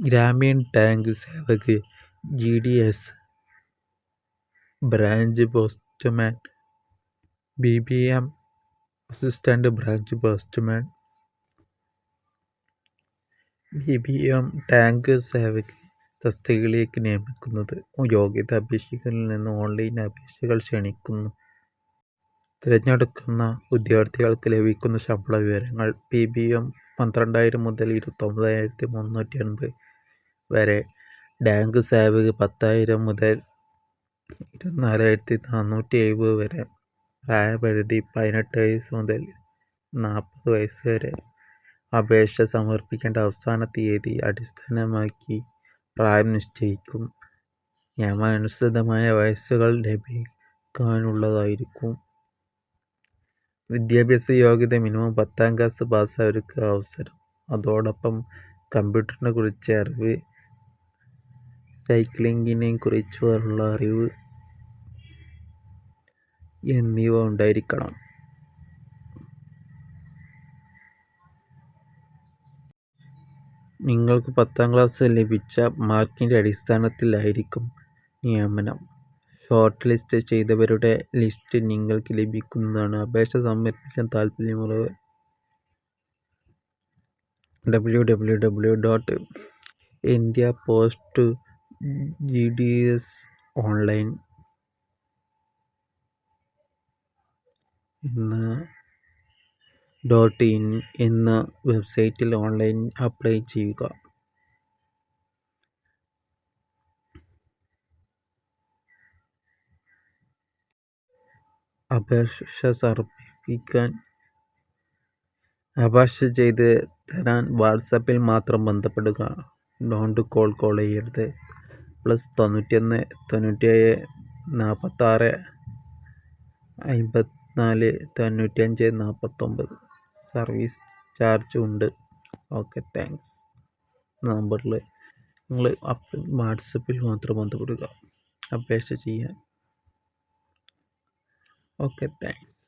Gramin Dak Sevak G D S branch postman B B M assistant branch postman B B M Dak Sevak തസ്തികയിലേക്ക് നിയമിക്കുന്നത്. യോഗ്യത അപേക്ഷകളിൽ നിന്ന് online അപേക്ഷകൾ ക്ഷണിക്കുന്നു. തിരഞ്ഞെടുക്കുന്ന ഉദ്യോഗാർത്ഥികൾക്ക് ലഭിക്കുന്ന ശമ്പള വിവരങ്ങൾ പി ബി എം പന്ത്രണ്ടായിരം മുതൽ ഇരുപത്തൊമ്പതിനായിരത്തി മുന്നൂറ്റി എൺപത്. വരെ. ഡാങ്ക് സേവക് പത്തായിരം മുതൽ ഇരുപത്തിനാലായിരത്തി നാനൂറ്റി എഴുപത് വരെ. പ്രായപരിധി പതിനെട്ട് വയസ്സ് മുതൽ നാൽപ്പത് വയസ്സ് വരെ. അപേക്ഷ സമർപ്പിക്കേണ്ട അവസാന തീയതി അടിസ്ഥാനമാക്കി പ്രായം നിശ്ചയിക്കും. നിയമാനുസൃതമായ വയസ്സുകൾ ലഭിക്കാനുള്ളതായിരിക്കും. വിദ്യാഭ്യാസ യോഗ്യത മിനിമം പത്താം ക്ലാസ് പാസ്സായവർക്ക് അവസരം. അതോടൊപ്പം കമ്പ്യൂട്ടറിനെ കുറിച്ച് അറിവ് സൈക്ലിങ്ങിനെ കുറിച്ചുള്ള അറിവ് എന്നിവ ഉണ്ടായിരിക്കണം. നിങ്ങൾക്ക് പത്താം ക്ലാസ് ലഭിച്ച മാർക്കിന്റെ അടിസ്ഥാനത്തിലായിരിക്കും നിയമനം. ഷോർട്ട് ലിസ്റ്റ് ചെയ്തവരുടെ ലിസ്റ്റ് നിങ്ങൾക്ക് ലഭിക്കുന്നതാണ്. അപേക്ഷ സമർപ്പിക്കാൻ താൽപ്പര്യമുള്ളവർ W W W dot India post G D S online എന്ന ഡോട്ട് ഇൻ എന്ന വെബ്സൈറ്റിൽ ഓൺലൈൻ അപ്ലൈ ചെയ്യുക. അപേക്ഷ സമർപ്പിക്കാൻ അപേക്ഷ ചെയ്ത് തരാൻ വാട്സാപ്പിൽ മാത്രം ബന്ധപ്പെടുക. ഡോണ്ട് കോൾ കോൾ ചെയ്യരുത്. പ്ലസ് തൊണ്ണൂറ്റിയൊന്ന് തൊണ്ണൂറ്റിയേഴ് നാൽപ്പത്താറ് അൻപത്തിനാല് തൊണ്ണൂറ്റിയഞ്ച് നാൽപ്പത്തൊമ്പത് സർവീസ് ചാർജ് ഉണ്ട്. Okay thanks. നമ്പറിൽ നിങ്ങൾ വാട്സപ്പിൽ മാത്രം ബന്ധപ്പെടുക. അപേക്ഷ ചെയ്യാൻ. Okay thanks.